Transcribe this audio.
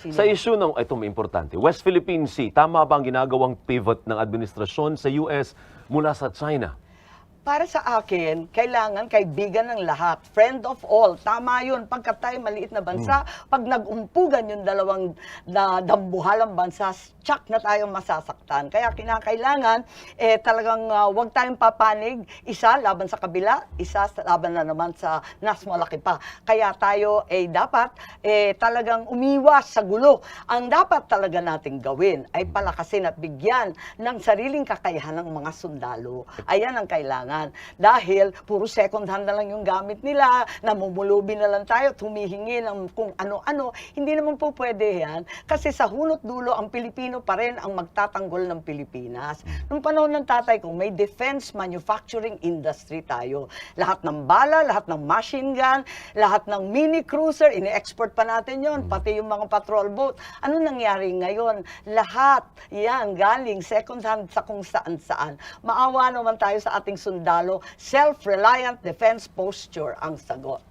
Sino? Sa issue ng, ito may importante, West Philippine Sea, tama ba ang ginagawang pivot ng administrasyon sa US mula sa China? Para sa akin, kailangan kaibigan ng lahat. Friend of all. Tama yun. Pagka tayo maliit na bansa, pag nag-umpugan yung dalawang na, dambuhalang bansa, tsak na tayo masasaktan. Kaya kinakailangan, eh, talagang ah, huwag tayong papanig. Isa laban sa kabila, isa sa laban na naman sa nas malaki pa. Kaya tayo eh, dapat eh, talagang umiwas sa gulo. Ang dapat talaga nating gawin ay palakasin at bigyan ng sariling kakayahan ng mga sundalo. Ayan ang kailangan. Dahil puro second hand na lang yung gamit nila, namumulubi na lang tayo, tumihingi ng kung ano-ano. Hindi naman po pwede yan. Kasi sa hunot dulo, ang Pilipino pa rin ang magtatanggol ng Pilipinas. Nung panahon ng tatay ko, may defense manufacturing industry tayo. Lahat ng bala, lahat ng machine gun, lahat ng mini cruiser, ini-export pa natin yon pati yung mga patrol boat. Ano nangyari ngayon? Lahat yan galing second hand sa kung saan saan. Maawa naman tayo sa ating sundalo, self-reliant defense posture ang sagot.